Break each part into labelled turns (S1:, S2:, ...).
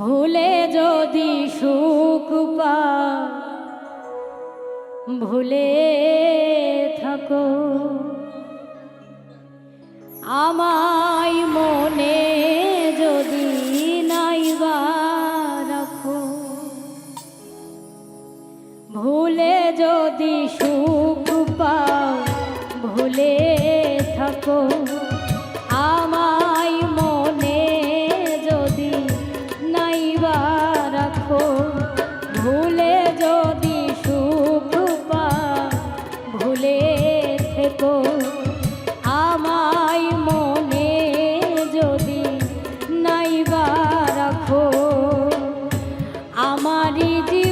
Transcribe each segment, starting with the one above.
S1: ভুলে যদি সুখ পা ভুলে থাকো। আমায় মনে যদি নাইবা রাখো, ভুলে যদি সুখ পাও, ভুলে থাকো। जी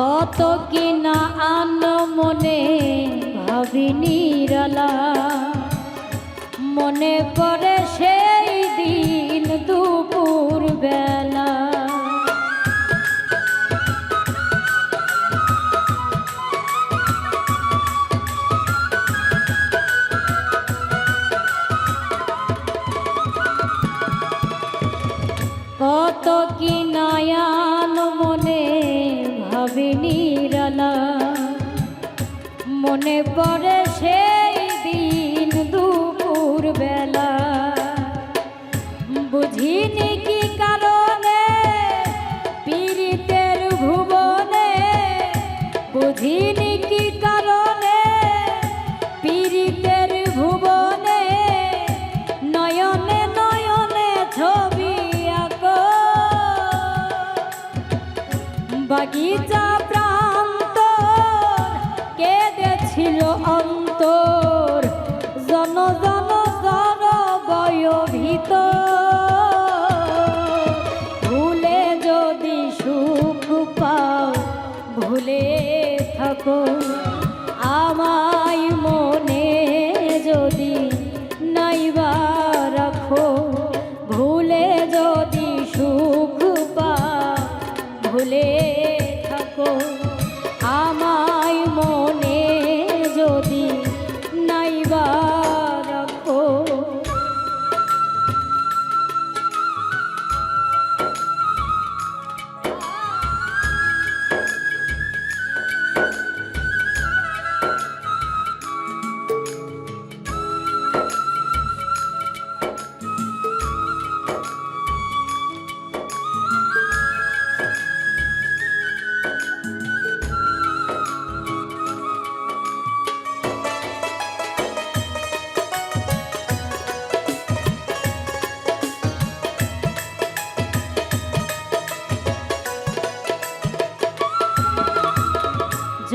S1: কত কিনা আন মনে ভাবি নিরালা। মনে পড়ে সেই দিন দুপুর বেলা। কত কি নয়ান মনে ভাবি নিরালা। মনে পড়ে সেই দিন দুপুর বেলা। বুঝিনি কি কারণে পীড়িতের ভুবনে? বুঝিনি কি কারণে পীড়িতের বাগিচা প্রান্ত কেঁদেছিল অন্তর। জন জন জন বয় ভুলে যদি সুখ পাও, ভুলে থাকো। আমায় মনে যদি নাইবা রাখো, ভুলে যদি সুখ পাও, ভুলে থাকো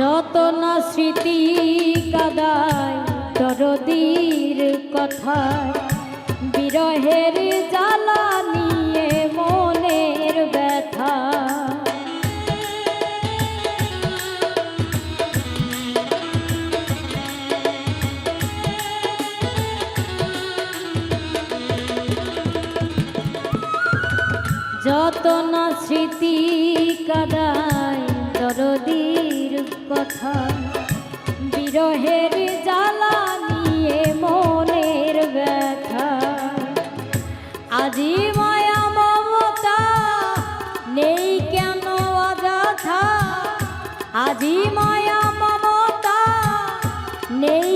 S1: যত না স্মৃতি কাদায়, দরদির কথায়, বিরহের জ্বালা নিয়ে মনের ব্যথা। যত না স্মৃতি দরদির বিরহের জ্বালা নিয়ে মনের ব্যথা। আজি মায়া মমতা নেই কেন অযথা? আজি মায়া মমতা নেই